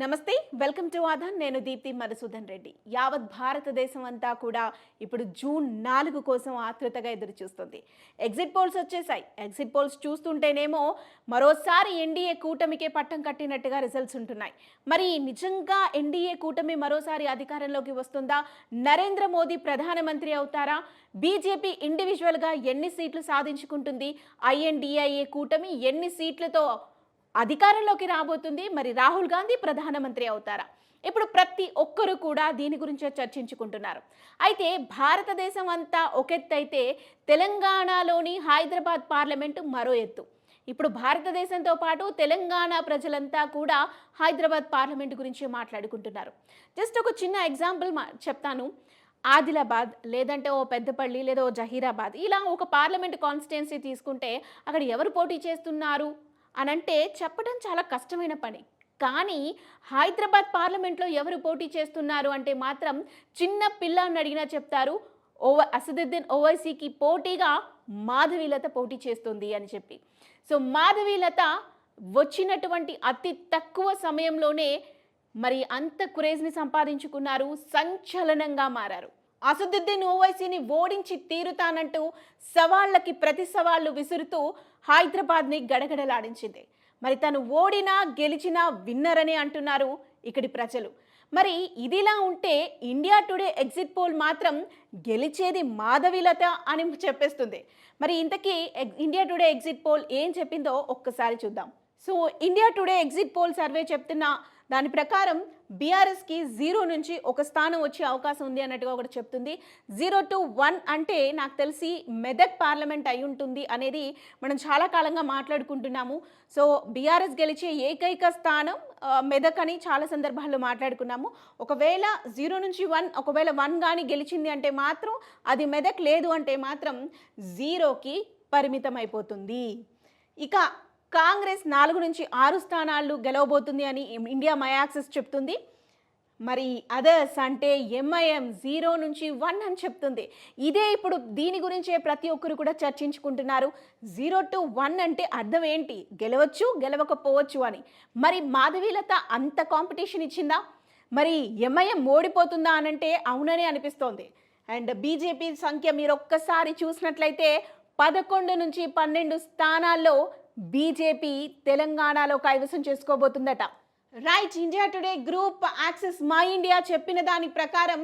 నమస్తే welcome to ఆధాన్ నేను దీప్తి మధుసూదన్ రెడ్డి. యావత్ భారతదేశం అంతా కూడా ఇప్పుడు జూన్ నాలుగు కోసం ఆతృతగా ఎదురు చూస్తుంది ఎగ్జిట్ పోల్స్ వచ్చేసాయి. ఎగ్జిట్ పోల్స్ చూస్తుంటేనేమో మరోసారి ఎన్డీఏ కూటమికే పట్టం కట్టినట్టుగా రిజల్ట్స్ ఉంటున్నాయి. మరి నిజంగా ఎన్డీఏ కూటమి మరోసారి అధికారంలోకి వస్తుందా? నరేంద్ర మోదీ ప్రధానమంత్రి అవుతారా? బీజేపీ ఇండివిజువల్గా ఎన్ని సీట్లు సాధించుకుంటుంది? ఐఎన్డిఐఏ కూటమి ఎన్ని సీట్లతో అధికారంలోకి రాబోతుంది. మరి రాహుల్ గాంధీ ప్రధానమంత్రి అవుతారా? ఇప్పుడు ప్రతి ఒక్కరు కూడా దీని గురించే చర్చించుకుంటున్నారు. అయితే భారతదేశం అంతా ఒకెత్తైతే తెలంగాణలోని హైదరాబాద్ పార్లమెంటు మరో ఎత్తు. ఇప్పుడు భారతదేశంతో పాటు తెలంగాణ ప్రజలంతా కూడా హైదరాబాద్ పార్లమెంట్ గురించి మాట్లాడుకుంటున్నారు. జస్ట్ ఒక చిన్న ఎగ్జాంపుల్ మా చెప్తాను. ఆదిలాబాద్ లేదంటే ఓ పెద్దపల్లి లేదా ఓ జహీరాబాద్ ఇలా ఒక పార్లమెంట్ కాన్స్టిట్యున్సీ తీసుకుంటే అక్కడ ఎవరు పోటీ చేస్తున్నారు? అని అంటే చెప్పడం చాలా కష్టమైన పని. కానీ హైదరాబాద్ పార్లమెంట్లో ఎవరు పోటీ చేస్తున్నారు అంటే మాత్రం చిన్న పిల్లని అడిగినా చెప్తారు. ఓవ అసదుద్దీన్ ఓవైసీకి పోటీగా మాధవీలత పోటీ చేస్తుంది అని చెప్పి. సో మాధవీలత వచ్చినటువంటి అతి తక్కువ సమయంలోనే మరి అంత క్రేజ్ని సంపాదించుకున్నారు సంచలనంగా మారారు. అసదుద్దీన్ ఓవైసీని ఓడించి తీరుతానంటూ సవాళ్ళకి ప్రతి సవాళ్ళు విసురుతూ హైదరాబాద్ని గడగడలాడించింది. మరి తను ఓడినా గెలిచినా అని అంటున్నారు ఇక్కడి ప్రజలు. మరి ఇదిలా ఉంటే ఇండియా టుడే ఎగ్జిట్ పోల్ మాత్రం గెలిచేది మాధవిలత అని చెప్పేస్తుంది. మరి ఇంతకీ ఎగ్- ఇండియా టుడే ఎగ్జిట్ పోల్ ఏం చెప్పిందో ఒక్కసారి చూద్దాం. So India today exit poll survey చెప్తున్న దాని ప్రకారం బీఆర్ఎస్కి జీరో నుంచి ఒక స్థానం వచ్చే అవకాశం ఉంది అన్నట్టుగా ఒకటి చెప్తుంది. జీరో టు వన్ అంటే నాకు తెలిసి మెదక్ పార్లమెంట్ అయి ఉంటుంది అనేది మనం చాలా కాలంగా మాట్లాడుకుంటున్నాము. సో బీఆర్ఎస్ గెలిచే ఏకైక స్థానం మెదక్ అని చాలా సందర్భాల్లో మాట్లాడుకున్నాము. ఒకవేళ జీరో నుంచి వన్ ఒకవేళ వన్ కానీ గెలిచింది అంటే మాత్రం అది మెదక్ లేదు అంటే మాత్రం జీరోకి పరిమితం అయిపోతుంది ఇక కాంగ్రెస్ నాలుగు నుంచి ఆరు స్థానాలు గెలవబోతుంది అని ఇండియా మయాక్సిస్ చెప్తుంది. మరి అదర్స్ అంటే ఎంఐఎం జీరో నుంచి వన్ అని చెప్తుంది. ఇదే ఇప్పుడు దీని గురించే ప్రతి ఒక్కరు కూడా చర్చించుకుంటున్నారు. జీరో టు వన్ అంటే అర్థం ఏంటి? గెలవచ్చు గెలవకపోవచ్చు అని. మరి మాధవీలత అంత కాంపిటీషన్ ఇచ్చిందా? మరి ఎంఐఎం ఓడిపోతుందా అనంటే అవుననే అనిపిస్తోంది. అండ్ బీజేపీ సంఖ్య మీరు ఒక్కసారి చూసినట్లయితే పదకొండు నుంచి పన్నెండు స్థానాల్లో బీజేపీ తెలంగాణలో కైవసం చేసుకోబోతుందట. Right India today group Axis my India చెప్పిన దాని ప్రకారం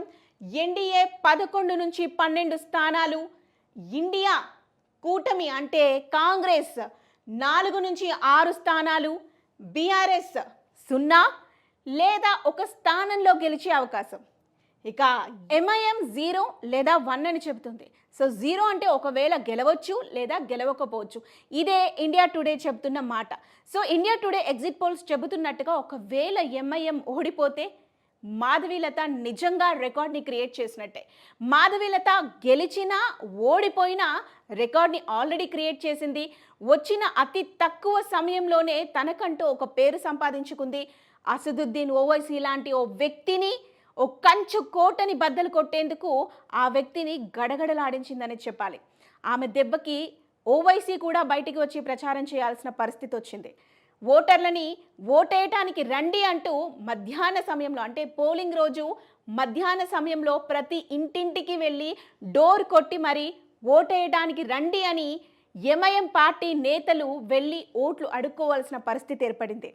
ఎన్డీఏ పదకొండు నుంచి పన్నెండు స్థానాలు ఇండియా కూటమి అంటే కాంగ్రెస్ నాలుగు నుంచి ఆరు స్థానాలు బీఆర్ఎస్ సున్నా లేదా ఒక స్థానంలో గెలిచే అవకాశం. ఇక ఎంఐఎం జీరో లేదా వన్ అని చెబుతుంది. సో జీరో అంటే ఒకవేళ గెలవచ్చు లేదా గెలవకపోవచ్చు. ఇదే ఇండియా టుడే చెబుతున్న మాట. So India today exit polls చెబుతున్నట్టుగా ఒకవేళ ఎంఐఎం ఓడిపోతే మాధవీలత నిజంగా రికార్డ్ని క్రియేట్ చేసినట్టే. మాధవీలత గెలిచినా ఓడిపోయినా రికార్డ్ని ఆల్రెడీ క్రియేట్ చేసింది. వచ్చిన అతి తక్కువ సమయంలోనే తనకంటూ ఒక పేరు సంపాదించుకుంది. అసదుద్దీన్ ఓవైసీ లాంటి ఓ వ్యక్తిని ఓ కంచు కోటని బద్దలు కొట్టేందుకు ఆ వ్యక్తిని గడగడలాడించిందని చెప్పాలి. ఆమె దెబ్బకి ఓవైసీ కూడా బయటికి వచ్చి ప్రచారం చేయాల్సిన పరిస్థితి వచ్చింది. ఓటర్లని ఓటేయటానికి రండి అంటూ మధ్యాహ్న సమయంలో అంటే పోలింగ్ రోజు మధ్యాహ్న సమయంలో ప్రతి ఇంటింటికి వెళ్ళి డోర్ కొట్టి మరి ఓటేయడానికి రండి అని ఎంఐఎం పార్టీ నేతలు వెళ్ళి ఓట్లు అడుక్కోవాల్సిన పరిస్థితి ఏర్పడింది.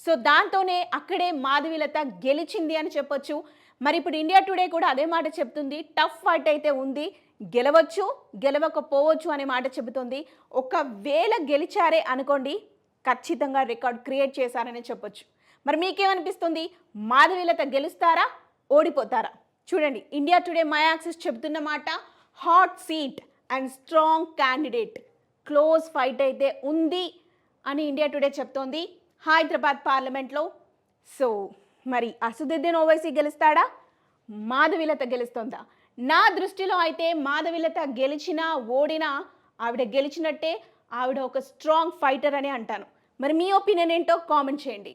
సో దాంతోనే అక్కడే మాధవిలత గెలిచింది అని చెప్పొచ్చు. మరి ఇప్పుడు ఇండియా టుడే కూడా అదే మాట చెప్తుంది. టఫ్ ఫైట్ అయితే ఉంది. గెలవచ్చు గెలవకపోవచ్చు అనే మాట చెబుతుంది. ఒకవేళ గెలిచారే అనుకోండి ఖచ్చితంగా రికార్డ్ క్రియేట్ చేశారని చెప్పొచ్చు. మరి మీకేమనిపిస్తుంది? మాధవీలత గెలుస్తారా? ఓడిపోతారా? చూడండి ఇండియా టుడే మయాక్సిస్ చెబుతున్న మాట hot seat and strong candidate. Close fight అయితే ఉంది అని ఇండియా టుడే చెప్తోంది హైదరాబాద్ పార్లమెంట్లో. సో మరి అసదుద్దీన్ ఓవైసీ గెలుస్తాడా? మాధవిలత గెలుస్తుందా? నా దృష్టిలో అయితే మాధవిలత గెలిచినా ఓడినా ఆవిడ గెలిచినట్టే ఆవిడ ఒక స్ట్రాంగ్ ఫైటర్ అని అంటాను. మరి మీ ఒపీనియన్ ఏంటో కామెంట్ చేయండి.